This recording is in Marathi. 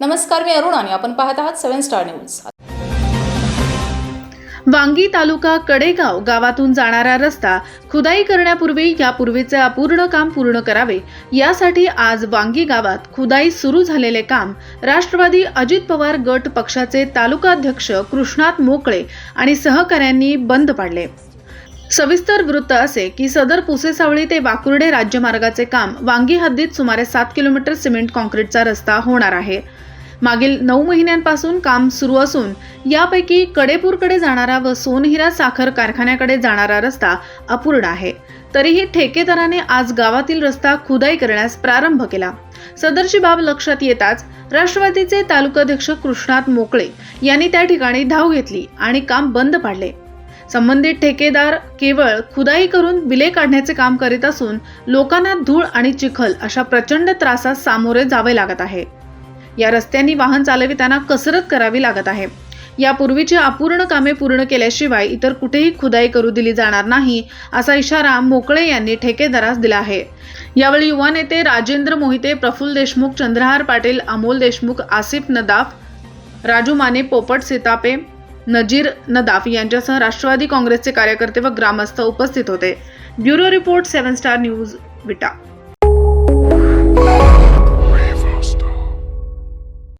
नमस्कार मी अरुण आणि आपण पाहत आहात सेव्हन स्टार न्यूज. वांगी तालुका कडेगाव गावातून जाणारा रस्ता खुदाई करण्यापूर्वी यापूर्वीचे अपूर्ण काम पूर्ण करावे यासाठी आज वांगी गावात खुदाई सुरू झालेले काम राष्ट्रवादी अजित पवार गट पक्षाचे तालुकाध्यक्ष कृष्णात मोकळे आणि सहकाऱ्यांनी बंद पाडले. सविस्तर वृत्त असे की सदर पुसेसावळी ते वाकुर्डे राज्यमार्गाचे काम वांगी हद्दीत सुमारे सात किलोमीटर सिमेंट कॉन्क्रीटचा रस्ता होणार आहे. मागील नऊ महिन्यांपासून काम सुरू असून यापैकी कडेपूरकडे जाणारा व सोनहिरा साखर कारखान्याकडे जाणारा रस्ता अपूर्ण आहे. तरीही ठेकेदाराने आज गावातील रस्ता खुदाई करण्यास प्रारंभ केला. सदरची बाब लक्षात येताच राष्ट्रवादीचे तालुकाध्यक्ष कृष्णात मोकळे यांनी त्या ठिकाणी धाव घेतली आणि काम बंद पाडले. संबंधित ठेकेदार केवळ खुदाई करून बिले काढण्याचे काम करीत असून लोकांना धूळ आणि चिखल अशा प्रचंड त्रासास सामोरे जावे लागत आहे. या रस्त्यांनी वाहन चालविताना कसरत करावी लागत आहे. यापूर्वीची अपूर्ण कामे पूर्ण केल्याशिवाय इतर कुठेही खुदाई करू दिली जाणार नाही असा इशारा मोकळे यांनी ठेकेदारास दिला आहे. यावेळी युवा नेते राजेंद्र मोहिते प्रफुल्ल देशमुख चंद्रहार पाटील अमोल देशमुख आसिफ नदाफ राजू माने पोपट सीतापे नजीर नदाफ यांच्यासह राष्ट्रवादी काँग्रेसचे कार्यकर्ते व ग्रामस्थ उपस्थित होते. Bureau report seven star news Vita.